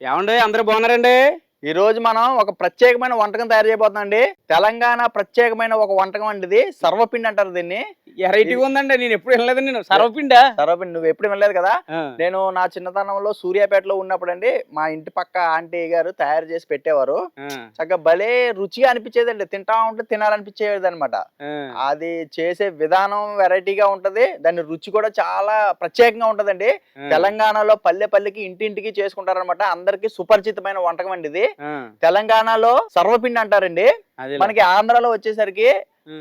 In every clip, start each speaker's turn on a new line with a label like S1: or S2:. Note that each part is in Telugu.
S1: ఏమండి? అందరు బాగున్నారండి?
S2: ఈ రోజు మనం ఒక ప్రత్యేకమైన వంటకం తయారు చేయబోతున్నాం అండి తెలంగాణ ప్రత్యేకమైన ఒక వంటకం అండి ఇది. సర్వపిండి అంటారు దీన్ని.
S1: వెరైటీగా ఉందండి నేను ఎప్పుడు వినలేదు నేను. సర్వపిండా?
S2: సర్వపిండి నువ్వు ఎప్పుడు వినలేదు కదా? నేను నా చిన్నతనంలో సూర్యాపేటలో ఉన్నప్పుడు అండి మా ఇంటి పక్క ఆంటీ గారు తయారు చేసి పెట్టేవారు. చక్కగా భలే రుచిగా అనిపించేదండి. తింటా ఉంటే తినాలనిపించేది అనమాట అది చేసే విధానం వెరైటీగా ఉంటది. దాని రుచి కూడా చాలా ప్రత్యేకంగా ఉంటదండి. తెలంగాణలో పల్లె పల్లెకి ఇంటింటికి చేసుకుంటారనమాట. అందరికి సుపరిచితమైన వంటకం అండి ఇది. తెలంగాణలో సర్వపిండి అంటారండి. మనకి ఆంధ్రాలో వచ్చేసరికి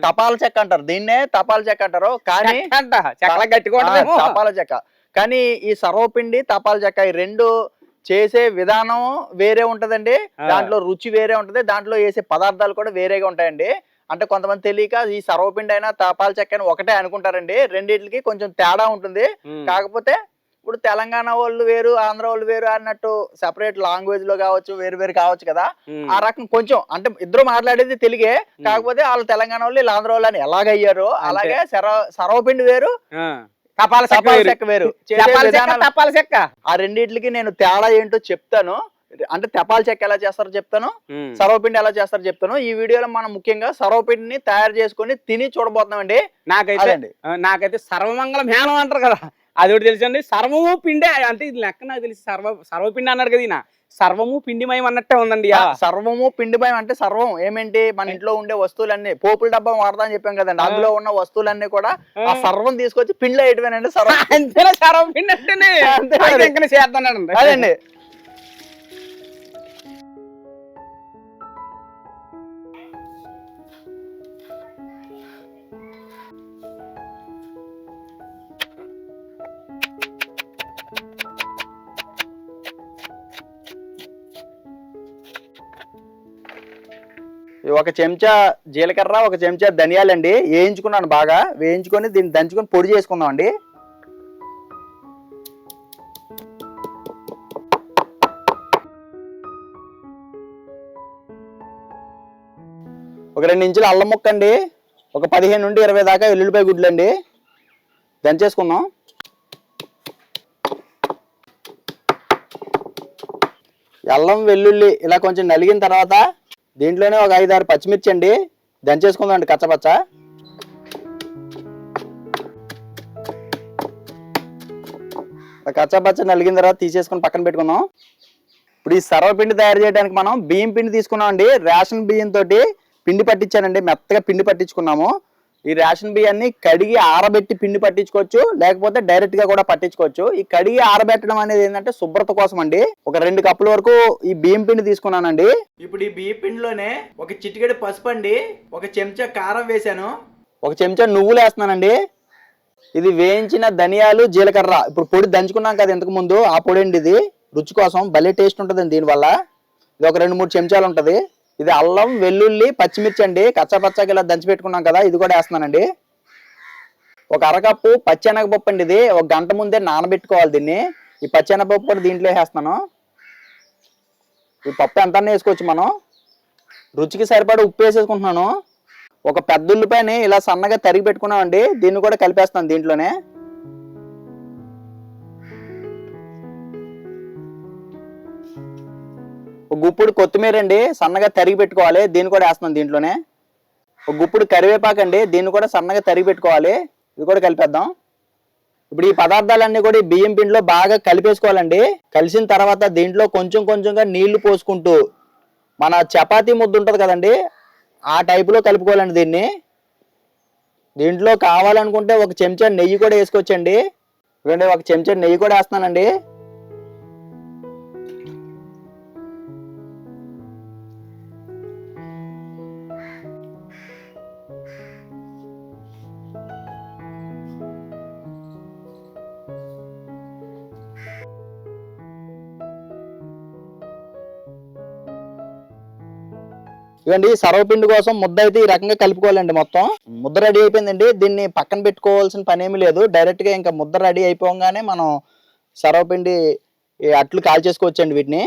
S2: తపాల చెక్క అంటారు. దీన్నే తపాల చెక్క అంటారు. కానీ. తపాల చెక్క. కానీ ఈ సర్వపిండి తపాల చెక్క ఈ రెండు చేసే విధానం వేరే ఉంటదండి. దాంట్లో రుచి వేరే ఉంటది. దాంట్లో వేసే పదార్థాలు కూడా వేరేగా ఉంటాయండి. అంటే కొంతమంది తెలియక ఈ సర్వపిండి అయినా తపాల చెక్క అయినా ఒకటే అనుకుంటారండి. రెండింటికి కొంచెం తేడా ఉంటుంది. కాకపోతే ఇప్పుడు తెలంగాణ వాళ్ళు వేరు ఆంధ్ర వాళ్ళు వేరు అన్నట్టు సెపరేట్ లాంగ్వేజ్లో కావచ్చు వేరు వేరు కావచ్చు కదా. ఆ రకం కొంచెం అంటే ఇద్దరు మాట్లాడేది తెలుగే కాకపోతే వాళ్ళు తెలంగాణ వాళ్ళు వీళ్ళు ఆంధ్ర వాళ్ళు అని ఎలాగయ్యారో అలాగే సర్వ సర్వపిండి వేరు.
S1: తపాల చెక్క వేరు. తపాల చెక్క.
S2: ఆ రెండిట్లకి నేను తేడా ఏంటో చెప్తాను. అంటే తపాల చెక్క ఎలా చేస్తారో చెప్తాను. సర్వపిండి ఎలా చేస్తారో చెప్తాను. ఈ వీడియోలో మనం ముఖ్యంగా సర్వపిండిని తయారు చేసుకొని తిని చూడబోతున్నామండి.
S1: నాకైతే
S2: అదండి.
S1: ఆ, నాకైతే సర్వమంగళ మేనం అంటారు కదా. అది ఒకటి తెలుసండి సర్వము పిండే అంటే ఇది లెక్క నాకు తెలిసి సర్వ సర్వపిండి అన్నాడు కదా ఈయన. సర్వము పిండిమయం అన్నట్టే ఉందండి.
S2: సర్వము పిండి భయం అంటే సర్వం. ఏమేంటి? మన ఇంట్లో ఉండే వస్తువులన్నీ. పోపుల డబ్బా వాడతా అని చెప్పాం కదండి. అందులో ఉన్న వస్తువులన్నీ కూడా ఆ. సర్వం తీసుకొచ్చి పిండిలో వేయటమేనండి సర్వం.
S1: అంతేనా? సర్వపిండి అంటేనే.
S2: అంతే
S1: చేస్తానండి
S2: అదండి. ఒక చెంచా జీలకర్ర ఒక చెంచా ధనియాలండి. వేయించుకున్నాను బాగా. వేయించుకొని దీన్ని దంచుకొని పొడి చేసుకుందాం అండి ఒక రెండు ఇంచులు అల్లం ముక్క అండి ఒక పదిహేను నుండి ఇరవై దాకా ఎల్లుల్లిపాయ గుడ్లు అండి దంచేసుకుందాం. అల్లం వెల్లుల్లి ఇలా కొంచెం నలిగిన తర్వాత దీంట్లోనే ఒక ఐదు ఆరు పచ్చిమిర్చి అండి. దంచేసుకుందాం అండి కచ్చపచ్చ కచ్చపచ్చ నలిగిన తర్వాత తీసేసుకుని పక్కన పెట్టుకుందాం. ఇప్పుడు ఈ సర్వపిండి తయారు చేయడానికి మనం బియ్యం పిండి తీసుకున్నాం అండి రేషన్ బియ్యం తోటి పిండి పట్టించానండి. మెత్తగా పిండి పట్టించుకున్నాము. ఈ రేషన్ బియ్యాన్ని కడిగి ఆరబెట్టి పిండి పట్టించుకోవచ్చు లేకపోతే డైరెక్ట్గా కూడా పట్టించుకోవచ్చు. ఈ కడిగి ఆరబెట్టడం అనేది ఏంటంటే శుభ్రత కోసం అండి. ఒక రెండు కప్పుల వరకు ఈ బియ్యం పిండి తీసుకున్నానండి. ఇప్పుడు ఈ బియ్యం పిండిలోనే ఒక చిటికెడు పసుపు అండి ఒక చెంచా కారం వేసాను ఒక చెంచా నువ్వులు వేస్తున్నానండి. ఇది వేయించిన ధనియాలు జీలకర్ర. ఇప్పుడు పొడి దంచుకున్నాం కదా ఇంతకు ముందు ఆ పొడి అండి ఇది. రుచి కోసం భలే టేస్ట్ ఉంటుందండి దీనివల్ల. ఇది ఒక రెండు మూడు చెంచాలు ఉంటది. ఇది అల్లం వెల్లుల్లి పచ్చిమిర్చి అండి. కచ్చపచ్చగా ఇలా దంచి పెట్టుకున్నాం కదా ఇది కూడా వేస్తున్నానండి. ఒక అరకప్పు పచ్చెనగపప్పు అండి ఇది. ఒక గంట ముందే నానబెట్టుకోవాలి దీన్ని. ఈ పచ్చెనగపప్పు కూడా దీంట్లో వేస్తాను ఈ పప్పు ఎంత వేసుకోవచ్చు మనం. రుచికి సరిపడా ఉప్పు వేసేసుకుంటున్నాను. ఒక పెద్ద ఉల్లిపాయని ఇలా సన్నగా తరిగి పెట్టుకున్నామండి. దీన్ని కూడా కలిపేస్తాను దీంట్లోనే. ఒక గుప్పుడు కొత్తిమీర అండి సన్నగా తరిగి పెట్టుకోవాలి దీన్ని కూడా వేస్తున్నాను దీంట్లోనే. ఒక గుప్పుడు కరివేపాకు అండి దీన్ని కూడా సన్నగా తరిగి పెట్టుకోవాలి ఇది కూడా కలిపేద్దాం. ఇప్పుడు ఈ పదార్థాలన్నీ కూడా బియ్యం పిండిలో బాగా కలిపేసుకోవాలండి. కలిసిన తర్వాత దీంట్లో కొంచెం కొంచెంగా నీళ్ళు పోసుకుంటూ మన చపాతీ ముద్ద ఉంటుంది కదండి ఆ టైపులో కలుపుకోవాలండి దీన్ని. దీంట్లో కావాలనుకుంటే ఒక చెంచా నెయ్యి కూడా వేసుకోవచ్చండి. ఇవ్వండి ఒక చెంచా నెయ్యి కూడా వేస్తానండి ఇవ్వండి సర్వపిండి కోసం ముద్ద అయితే ఈ రకంగా కలుపుకోవాలండి మొత్తం. ముద్ద రెడీ అయిపోయిందండి. దీన్ని పక్కన పెట్టుకోవాల్సిన పని ఏమీ లేదు. డైరెక్ట్గా ఇంకా ముద్ద రెడీ అయిపోగానే మనం సర్వపిండి అట్లు అట్లు కాల్చేసుకోవచ్చండి వీటిని.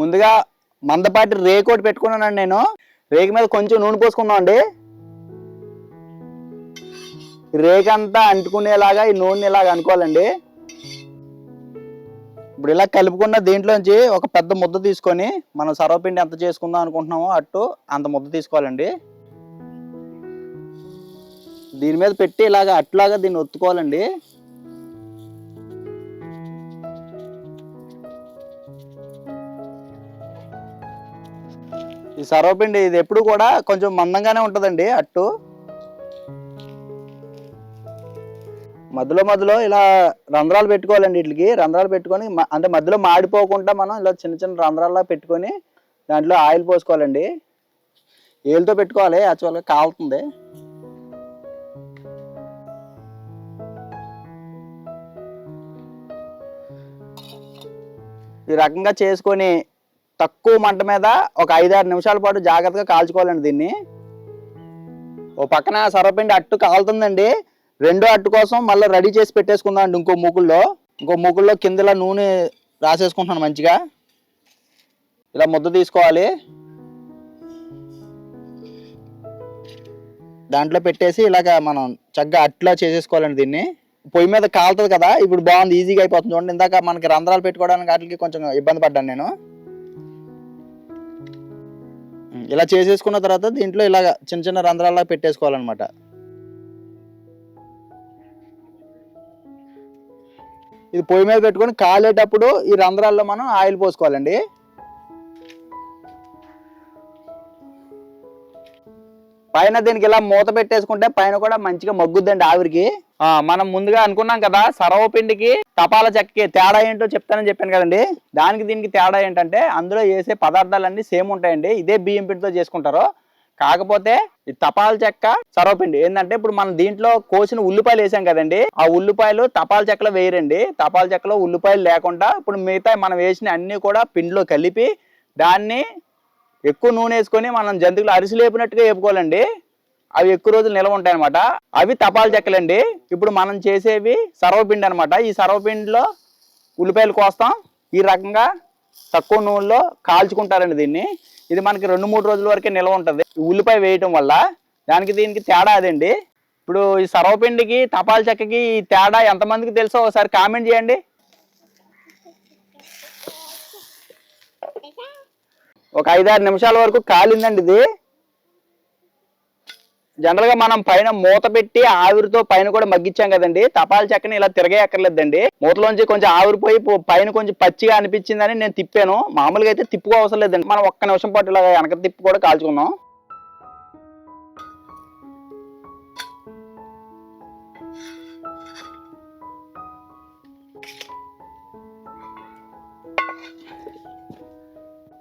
S2: ముందుగా మందపాటి రేకు ఒకటి పెట్టుకున్నానండి నేను. రేకు మీద కొంచెం నూనె పోసుకున్నాం అండి రేకు అంతా అంటుకునేలాగా ఈ నూనె ఇలాగ అనుకోవాలండి. ఇప్పుడు ఇలా కలుపుకున్న దీంట్లోంచి ఒక పెద్ద ముద్ద తీసుకొని మనం సర్వపిండి ఎంత చేసుకుందాం అనుకుంటున్నామో అట్టు అంత ముద్ద తీసుకోవాలండి. దీని మీద పెట్టి ఇలాగ అట్లాగా దీన్ని ఒత్తుకోవాలండి. ఈ సర్వపిండి ఇది ఎప్పుడు కూడా కొంచెం మందంగానే ఉంటుందండి అట్టు. మధ్యలో మధ్యలో ఇలా రంధ్రాలు పెట్టుకోవాలండి వీటికి. రంధ్రాలు పెట్టుకొని అంటే మధ్యలో మాడిపోకుండా మనం ఇలా చిన్న చిన్న రంధ్రాల్లో పెట్టుకొని దాంట్లో ఆయిల్ పోసుకోవాలండి. ఏళ్ళతో పెట్టుకోవాలి యాక్చువల్గా కాలుతుంది. ఈ రకంగా చేసుకొని తక్కువ మంట మీద ఒక ఐదారు నిమిషాల పాటు జాగ్రత్తగా కాల్చుకోవాలండి దీన్ని. ఓ పక్కన సర్వపిండి అట్టు కాలుతుందండి. రెండో అట్టు కోసం మళ్ళీ రెడీ చేసి పెట్టేసుకుందాం అండి ఇంకో మూకుల్లో. ఇంకో మూకుల్లో కిందలా నూనె రాసేసుకుంటున్నాను మంచిగా. ఇలా ముద్ద తీసుకోవాలి. దాంట్లో పెట్టేసి ఇలాగ మనం చక్కగా అట్లా చేసేసుకోవాలండి దీన్ని. పొయ్యి మీద కాలుతుంది కదా ఇప్పుడు బాగుంది ఈజీగా అయిపోతుంది చూడండి. ఇందాక మనకి రంధ్రాలు పెట్టుకోవడానికి వాటికి కొంచెం ఇబ్బంది పడ్డాను నేను. ఇలా చేసేసుకున్న తర్వాత దీంట్లో ఇలాగ చిన్న చిన్న రంధ్రాల్లా పెట్టేసుకోవాలన్నమాట. ఇది పొయ్యి మీద పెట్టుకొని కాలేటప్పుడు ఈ రంధ్రాల్లో మనం ఆయిల్ పోసుకోవాలండి. పైన దీనికి ఇలా మూత పెట్టేసుకుంటే పైన కూడా మంచిగా మగ్గుద్దండి ఆవిరికి. ఆ, మనం ముందుగా అనుకున్నాం కదా సర్వపిండికి తపాల చెక్కకి తేడా ఏంటో చెప్తానని చెప్పాను కదండి. దానికి దీనికి తేడా ఏంటంటే అందులో వేసే పదార్థాలన్నీ సేమ్ ఉంటాయండి. ఇదే బియ్యం పిండితో చేసుకుంటారు. కాకపోతే ఈ తపాల చెక్క సర్వపిండి. ఏంటంటే ఇప్పుడు మనం దీంట్లో కోసిన ఉల్లిపాయలు వేసాం కదండి ఆ ఉల్లిపాయలు తపాల చెక్కలో వేయరండి. తపాల చెక్కలో ఉల్లిపాయలు లేకుండా ఇప్పుడు మిగతా మనం వేసిన అన్ని కూడా పిండిలో కలిపి దాన్ని ఎక్కువ నూనె వేసుకొని మనం జంతువులు అరిసి లేపినట్టుగా వేపుకోవాలండి. అవి ఎక్కువ రోజులు నిల్వ ఉంటాయి అనమాట అవి తపాల చెక్కలండి. ఇప్పుడు మనం చేసేవి సర్వపిండి అనమాట ఈ సర్వపిండిలో ఉల్లిపాయలు కోస్తాం. ఈ రకంగా తక్కువ నూనెలో కాల్చుకుంటారండి దీన్ని. ఇది మనకి రెండు మూడు రోజుల వరకే నిల్వ ఉంటుంది. ఉల్లిపాయ వేయటం వల్ల దానికి దీనికి తేడా అదండి. ఇప్పుడు ఈ సర్వపిండికి తపాల చెక్కకి ఈ తేడా ఎంతమందికి తెలుసో ఒకసారి కామెంట్ చేయండి. ఒక ఐదారు నిమిషాల వరకు కాలిందండి ఇది. జనరల్గా మనం పైన మూత పెట్టి ఆవిరితో పైన కూడా మగ్గించాం కదండి. తపాల చెక్కని ఇలా తిరగేయక్కర్లేదండి. మూతలోంచి కొంచెం ఆవిరిపోయి పైన కొంచెం పచ్చిగా అనిపించిందని నేను తిప్పాను. మామూలుగా అయితే తిప్పుకో అవసరం లేదండి. మనం ఒక్క నిమిషం పాటు ఇలా వెనక తిప్పి కూడా కాల్చుకుందాం.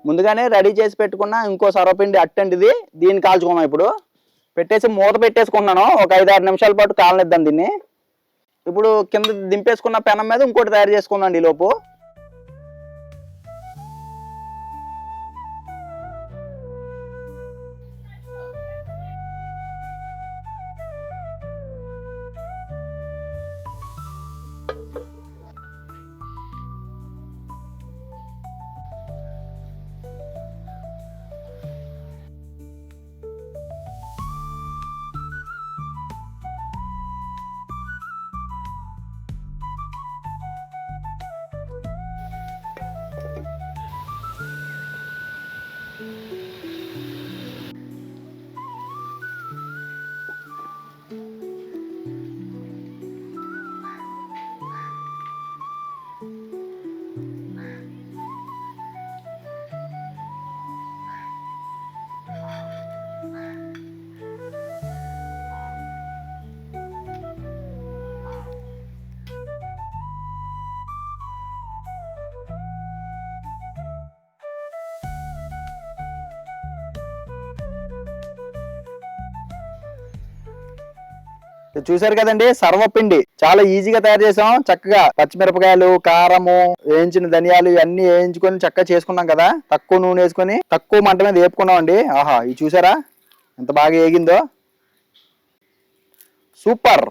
S2: ముందుగానే రెడీ చేసి పెట్టుకున్న ఇంకో సర్వపిండి అట్టండి ఇది దీన్ని కాల్చుకుందాం ఇప్పుడు. పెట్టేసి మూత పెట్టేసుకున్నాను ఒక ఐదు ఆరు నిమిషాల పాటు కాలనిద్దాం దీన్ని. ఇప్పుడు కింద దింపేసుకున్న పెనం మీద ఇంకోటి తయారు చేసుకుందాం ఈ లోపు. చూశారు కదండి సర్వపిండి. చాలా ఈజీగా తయారు చేసాం. చక్కగా పచ్చిమిరపకాయలు కారము వేయించిన ధనియాలు ఇవన్నీ వేయించుకొని చక్కగా చేసుకున్నాం కదా. తక్కువ నూనె వేసుకొని తక్కువ మంట మీద వేపుకున్నాం అండి ఆహా ఇది చూసారా? ఎంత బాగా ఏగిందో సూపర్.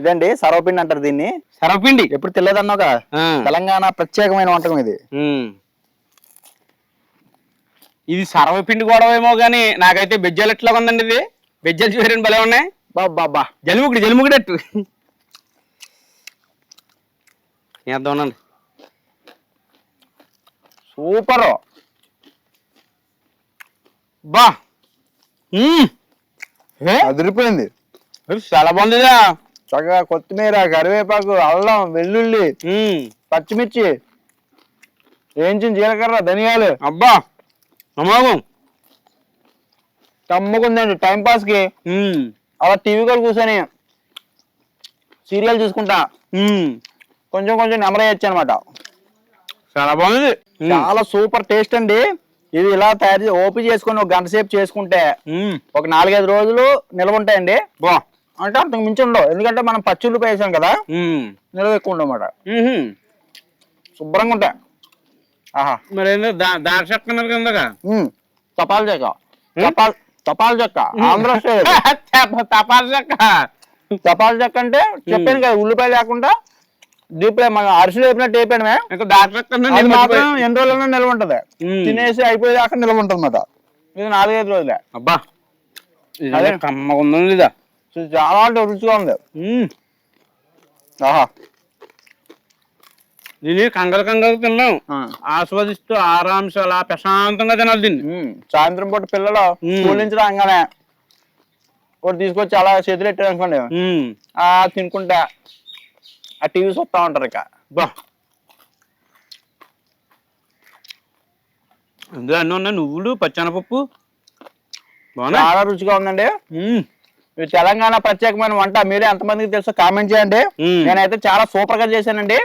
S2: ఇదండి సర్వపిండి అంటారు దీన్ని.
S1: సర్వపిండి.
S2: ఎప్పుడు తెలియదన్నావు కదా. తెలంగాణ ప్రత్యేకమైన వంటకం ఇది.
S1: ఇది సర్వపిండి గొడవ ఏమో కానీ నాకైతే బెజ్జలు ఎట్లా ఉందండి ఇది? బెజ్జలు చూడండి భలే ఉన్నాయి.
S2: బాబా.
S1: జలుముకుడు జలుముకుడట్టు చేద్దామనండి
S2: సూపర్.
S1: బా?
S2: అదిరిపోయింది.
S1: చాలా బాగుందిదా
S2: చక్కగా కొత్తిమీర కరివేపాకు అల్లం వెల్లుల్లి. పచ్చిమిర్చి వేయించిన జీలకర్ర ధనియాలు.
S1: అబ్బా. అమోఘం
S2: కమ్ముకుందండి టైం
S1: పాస్కి.
S2: అలా టీవీ కూడా కూర్చొని సీరియల్ చూసుకుంటా. కొంచెం కొంచెం నెమరేయచ్చు అనమాట
S1: చాలా బాగుంది.
S2: చాలా సూపర్ టేస్ట్ అండి ఇది ఇలా తయారు చేసి ఓపెన్ చేసుకొని ఒక గంట సేపు చేసుకుంటే. ఒక నాలుగైదు రోజులు నిల్వ ఉంటాయండి
S1: బా
S2: అంటే అంతకు మించి ఉండవు ఎందుకంటే మనం పచ్చులు వేసాం కదా. నిల్వ ఎక్కువ ఉండవు అన్నమాట. శుభ్రంగా ఉంటాయి ఆహా
S1: మరి ఏందో దా దారి చెక్కన్నారు కిందగా
S2: ఉమ్. తపాల్ చెక్క ఆంధ్ర స్టైల్.
S1: తపాలు చెక్క.
S2: తపాల్ చెక్క అంటే చెప్పాను కదా ఉల్లిపాయ లేకుండా ఫ్రై మన అరిసెలు వేపినట్టు వేపాడమే అది మాత్రం ఎన్ని రోజులైనా నిల్వ ఉంటది. తినేసి అయిపోయేదాకా నిల్వ ఉంటుంది అన్నమాట ఇది నాలుగైదు రోజులే.
S1: అబ్బా.
S2: అదే.
S1: కమ్మగా ఉంది
S2: చాలా అంటే రుచిగా ఉంది. ఆహా.
S1: దీన్ని కంగలు కంగలు తిన్నాం. ఆస్వాదిస్తూ ఆరాంశ అలా ప్రశాంతంగా తినాలి దీన్ని.
S2: సాయంత్రం పూట పిల్లలు. స్కూల్ నుంచి రాగానే ఒకటి తీసుకొచ్చి అలా చేతులు పెట్టారు అనుకోండి. ఆ తినుకుంటా. ఆ టీవీ చూస్తా ఉంటారు ఇక.
S1: బా. అందులో అన్నీ ఉన్నాయి. నువ్వులు పచ్చనపప్పు.
S2: చాలా రుచిగా ఉందండి. ఇది తెలంగాణ ప్రత్యేకమైన వంట మీరే ఎంతమందికి తెలుసో కామెంట్ చేయండి. నేనైతే చాలా సూపర్గా చేశానండి.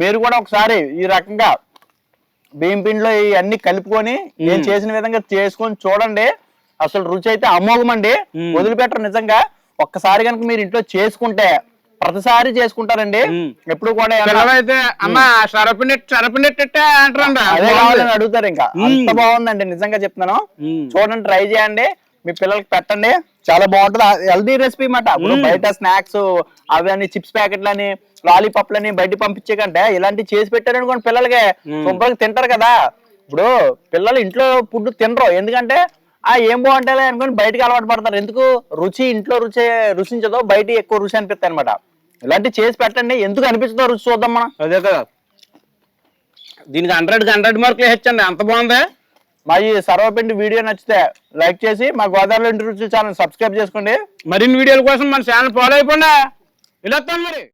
S2: మీరు కూడా ఒకసారి ఈ రకంగా బియ్యం పిండిలో ఇవన్నీ కలుపుకొని నేను చేసిన విధంగా చేసుకొని చూడండి. అసలు రుచి అయితే అమోఘం అండి
S1: మ్మ్.
S2: వదిలిపెట్టరు నిజంగా. ఒక్కసారి కనుక మీరు ఇంట్లో చేసుకుంటే ప్రతిసారి చేసుకుంటారండి. ఎప్పుడు కూడా
S1: అమ్మ
S2: అదే కావాలని అడుగుతారు ఇంకా. అంత బాగుందండి నిజంగా చెప్తున్నాను. చూడండి ట్రై చేయండి. మీ పిల్లలకి పెట్టండి. చాలా బాగుంటుంది. హెల్దీ రెసిపీ మాట. బయట స్నాక్స్ అవన్నీ చిప్స్ ప్యాకెట్లని లాలీపాప్లని బయట పంపించే కంటే ఇలాంటి చేసి పెట్టారనుకోండి పిల్లలకి. శుభ్రంగా తింటారు కదా. ఇప్పుడు పిల్లలు ఇంట్లో ఫుడ్ తినరు. ఎందుకంటే ఆ ఏం బాగుంటుంది అనుకొని బయటకి అలవాటు పడతారు. ఎందుకు? రుచి ఇంట్లో రుచి రుచించదో బయట ఎక్కువ రుచి అనిపిస్తాయి అనమాట ఇలాంటి చేసి పెట్టండి. ఎందుకు అనిపిస్తుందో రుచి చూద్దాం మనం.
S1: అదే కదా. దీనికి హండ్రెడ్ హండ్రెడ్ మార్కులు వేయచ్చండి అంత బాగుంది?
S2: మా ఈ సర్వపిండి వీడియో నచ్చితే లైక్ చేసి మా గోదావరి ఇంటి రుచి ఛానల్ సబ్స్క్రైబ్ చేసుకోండి.
S1: మరిన్ని వీడియోల కోసం మన ఛానల్ ఫాలో అయిపోండి. ఇలా మరి.